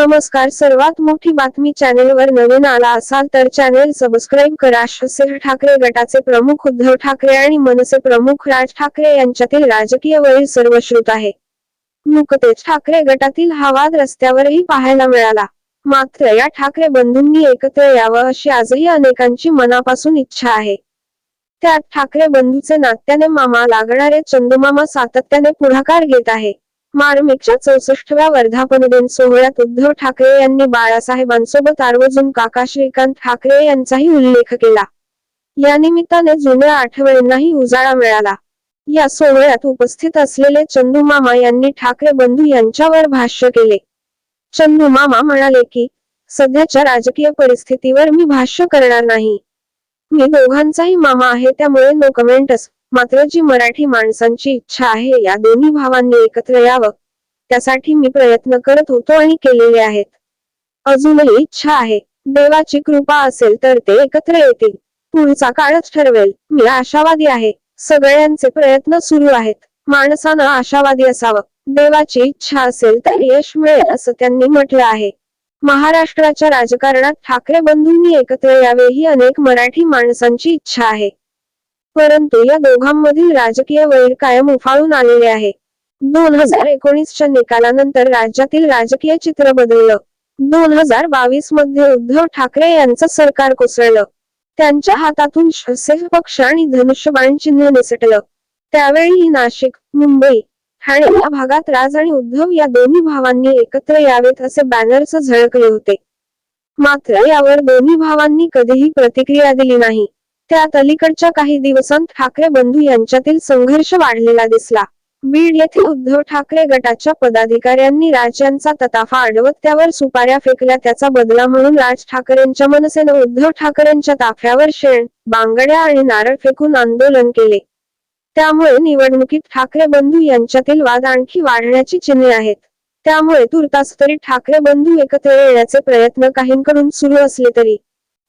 नमस्कार. सर्वात मोठी बातमी चॅनेलवर नवीन आला असाल तर चॅनेल सबस्क्राईब करा. शिवसेना ठाकरे गटाचे प्रमुख उद्धव ठाकरे आणि मनसे प्रमुख राज ठाकरे यांच्यातील राजकीय वैर सर्वश्रुत आहे. नुकतेच ठाकरे गटातील हा वाद रस्त्यावरही पाहायला मिळाला. मात्र या ठाकरे बंधूंनी एकत्र यावं अशी आजही अनेकांची मनापासून इच्छा आहे. त्यात ठाकरे बंधूचे नात्याने मामा लागणारे चंदूमामा सातत्याने पुढाकार घेत आहे. मार्मिकच्या चौसष्टव्या वर्धापन दिन सोहळ्यात उद्धव ठाकरे यांनी बाळासाहेबांसोबत आर्वजून काका श्रीकांत ठाकरे यांचाही उल्लेख केला. या निमित्ताने जुन्या आठवणींनाही उजाळा मिळाला. या सोहळ्यात उपस्थित असलेले चंदू मामा यांनी ठाकरे बंधू यांच्यावर भाष्य केले. चंदू मामा म्हणाले की सध्याच्या राजकीय परिस्थितीवर मी भाष्य करणार नाही. मी दोघांचाही मामा आहे त्यामुळे नो कमेंटस मात्र जी मराठी माणसांची इच्छा आहे या दोन्ही भावांनी एकत्र यावं. त्यासाठी मी प्रयत्न करत होतो आणि केलेले आहेत. अजूनही इच्छा आहे. देवाची कृपा असेल तर ते एकत्र येतील. पुढचा काळच ठरवेल. मी आशावादी आहे. सगळ्यांचे प्रयत्न सुरू आहेत. माणसानं आशावादी असावं. देवाची इच्छा असेल तर यश मिळेल असं त्यांनी म्हटलं आहे. महाराष्ट्राच्या राजकारणात ठाकरे बंधूंनी एकत्र यावे ही अनेक मराठी माणसांची इच्छा आहे. परंतु या दोघांमधील राजकीय वैर कायम उफाळून आलेले आहे. दोन हजार एकोणीसच्या निकालानंतर राज्यातील राजकीय चित्र बदललं. दोन हजार बावीसमध्ये उद्धव ठाकरे यांचं सरकार कोसळलं. त्यांच्या हातातून शिवसेना पक्ष आणि धनुष्यबाण चिन्ह निसटलं. त्यावेळी नाशिक मुंबई ठाणे या भागात राज आणि उद्धव या दोन्ही भावांनी एकत्र यावेत असे बॅनर्स झळकले होते. मात्र यावर दोन्ही भावांनी कधीही प्रतिक्रिया दिली नाही. त्यात अलीकडच्या काही दिवसांत ठाकरे बंधू यांच्यातील संघर्ष वाढलेला दिसला. बीड येथे उद्धव ठाकरे गटाच्या पदाधिकाऱ्यांनी राज्यांचा तताफा अडवत त्यावर सुपाऱ्या फेकल्या. त्याचा बदला म्हणून राज ठाकरेंच्या मनसेनं उद्धव ठाकरेंच्या ताफ्यावर शेण बांगड्या आणि नारळ फेकून आंदोलन केले. त्यामुळे निवडणुकीत ठाकरे बंधू यांच्यातील वाद आणखी वाढण्याची चिन्हे आहेत. त्यामुळे तुर्तास तरी ठाकरे बंधू एकत्र येण्याचे प्रयत्न काहींकडून सुरू असले तरी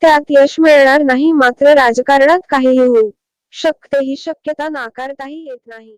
त्यात यश मिळणार नाही मात्र राजकारणात काहीही होऊ शकते ही शक्यता नाकारताही येत नाही.